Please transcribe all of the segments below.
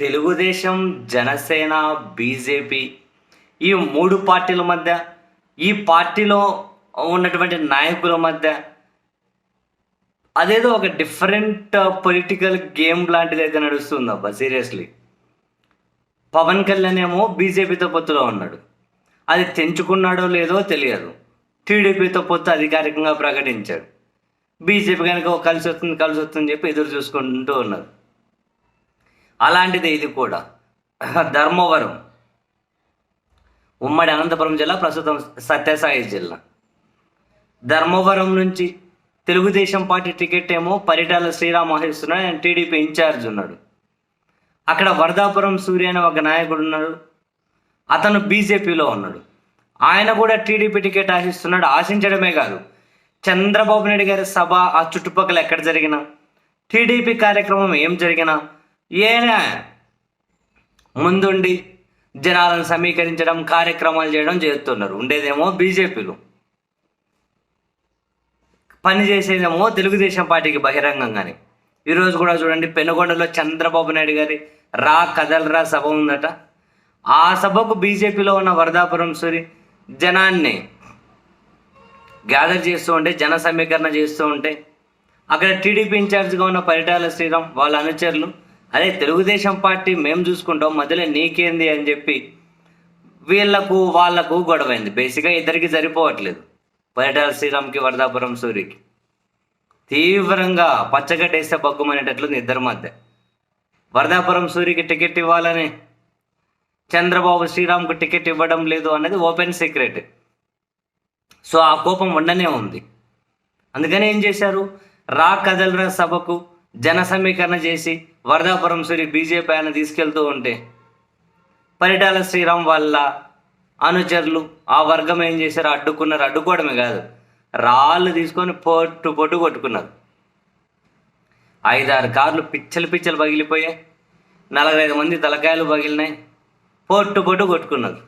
Telugu Desam Janasena BJP ఈ మూడు పార్టీల మధ్య ఈ పార్టీలో ఉన్నటువంటి నాయకుల మధ్య అదేదో ఒక డిఫరెంట్ పొలిటికల్ గేమ్ లాంటిది అయితే నడుస్తుంది? అబ్బా సీరియస్లీ పవన్ కళ్యాణ్ ఏమో బీజేపీతో పొత్తులో ఉన్నాడు. అది తెంచుకున్నాడో లేదో తెలియదు. టీడీపీతో పొత్తు అధికారికంగా ప్రకటించాడు. బీజేపీ కనుక కలిసి వస్తుంది కలిసి వస్తుంది చెప్పి ఎదురు చూసుకుంటూ ఉన్నారు అలాంటిది ఇది కూడా. ధర్మవరం. ఉమ్మడి అనంతపురం జిల్లా ప్రస్తుతం సత్యసాయి జిల్లా. ధర్మవరం నుంచి తెలుగుదేశం పార్టీ టికెట్ ఏమో పరిటాల శ్రీరామ్ వహిస్తున్నాడు ఆయన టీడీపీ ఇన్ఛార్జ్ ఉన్నాడు. అక్కడ వరదాపురం సూర్య అనే ఒక నాయకుడు ఉన్నాడు. అతను బీజేపీలో ఉన్నాడు. ఆయన కూడా టీడీపీ టికెట్ ఆశిస్తున్నాడు. ఆశించడమే కాదు చంద్రబాబు నాయుడు గారి సభ ఆ చుట్టుపక్కల ఎక్కడ జరిగినా టీడీపీ కార్యక్రమం ఏం జరిగినా ఈయన ముందుండి జనాలను సమీకరించడం కార్యక్రమాలు చేయడం చేస్తున్నారు. ఉండేదేమో బీజేపీలు. పని చేసేదేమో తెలుగుదేశం పార్టీకి బహిరంగంగానే. ఈరోజు కూడా చూడండి పెనుగొండలో చంద్రబాబు నాయుడు గారి రా కదలరా సభ ఉందట. ఆ సభకు బీజేపీలో ఉన్న వరదాపురం సూరి జనాన్ని గ్యాదర్ చేస్తూ ఉంటే జన సమీకరణ చేస్తూ ఉంటే అక్కడ టీడీపీ ఇన్ఛార్జ్గా ఉన్న పరిటాల శ్రీరామ్ వాళ్ళ అనుచరులు అదే తెలుగుదేశం పార్టీ మేము చూసుకుంటాం మధ్యలో నీకేంది అని చెప్పి వీళ్ళకు వాళ్ళకు గొడవైంది. బేసిక్గా ఇద్దరికి సరిపోవట్లేదు. పరిటాల శ్రీరామ్కి వరదాపురం సూరికి. తీవ్రంగా పచ్చగడ్డేస్తే బగ్గుమనేటట్లుంది ఇద్దరి మధ్య. వరదాపురం సూరికి టికెట్ ఇవ్వాలని చంద్రబాబు శ్రీరామ్కు టికెట్ ఇవ్వడం లేదు అనేది ఓపెన్ సీక్రెట్. సో ఆ కోపం ఉండనే ఉంది. అందుకని ఏం చేశారు? రా కదలరా సభకు జన సమీకరణ చేసి వరదాపురం సూరి బీజేపీ ఆయన తీసుకెళ్తూ ఉంటే పరిటాల శ్రీరామ్ వాళ్ళ అనుచరులు ఆ వర్గం ఏం చేశారు? అడ్డుకున్నారు. అడ్డుకోవడమే కాదు. రాళ్ళు తీసుకొని పొట్టు పొట్టు కొట్టుకున్నారు. ఐదారు కార్లు పిచ్చలు పిచ్చలు పగిలిపోయాయి. నలభై ఐదు మంది తలకాయలు పగిలినాయి. పొట్టు పొట్టు కొట్టుకున్నారు.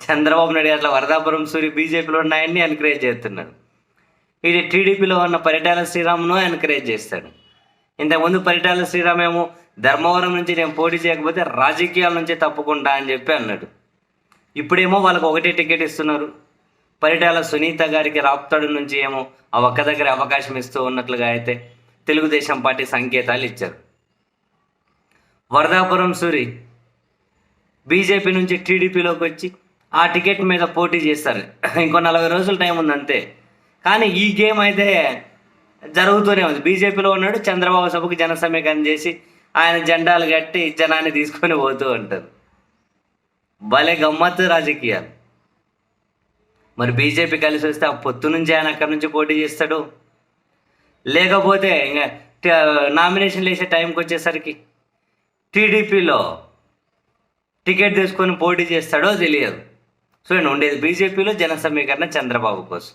చంద్రబాబు నాయుడు అట్లా వరదాపురం సూరి బీజేపీలో ఉన్నాయని ఎన్కరేజ్ చేస్తున్నాడు ఇది టీడీపీలో ఉన్న పరిటాల శ్రీరామ్ను ఎన్కరేజ్ చేస్తాడు. ఇంతకుముందు పరిటాల శ్రీరామేమో ధర్మవరం నుంచి నేను పోటీ చేయకపోతే రాజకీయాల నుంచి తప్పుకుంటా అని చెప్పి అన్నాడు. ఇప్పుడేమో వాళ్ళకి ఒకటే టికెట్ ఇస్తున్నారు. పరిటాల సునీత గారికి రాప్తాడు నుంచి ఏమో ఆ ఒక్క దగ్గర అవకాశం ఇస్తూ ఉన్నట్లుగా అయితే తెలుగుదేశం పార్టీ సంకేతాలు ఇచ్చారు. వరదాపురం సూరి బీజేపీ నుంచి టీడీపీలోకి వచ్చి ఆ టికెట్ మీద పోటీ చేస్తారు. ఇంకో నలభై రోజుల టైం ఉంది అంతే కానీ ఈ గేమ్ అయితే జరుగుతూనే ఉంది. బీజేపీలో ఉన్నాడు చంద్రబాబు సభకు జన సమీకరణ చేసి ఆయన జెండాలు కట్టి జనాన్ని తీసుకొని పోతూ ఉంటారు. భలే గమ్మత్తు రాజకీయాలు. మరి బీజేపీ కలిసి వస్తే ఆ పొత్తు నుంచి ఆయన అక్కడి నుంచి పోటీ చేస్తాడు. లేకపోతే ఇంకా నామినేషన్లు వేసే టైంకి వచ్చేసరికి టీడీపీలో టికెట్ తీసుకొని పోటీ చేస్తాడో తెలియదు. సో నేను ఉండేది బీజేపీలో జన సమీకరణ చంద్రబాబు కోసం.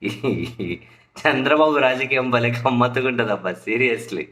చంద్రబాబు రాజకీయం భలే గమ్మత్తుగా సీరియస్లీ.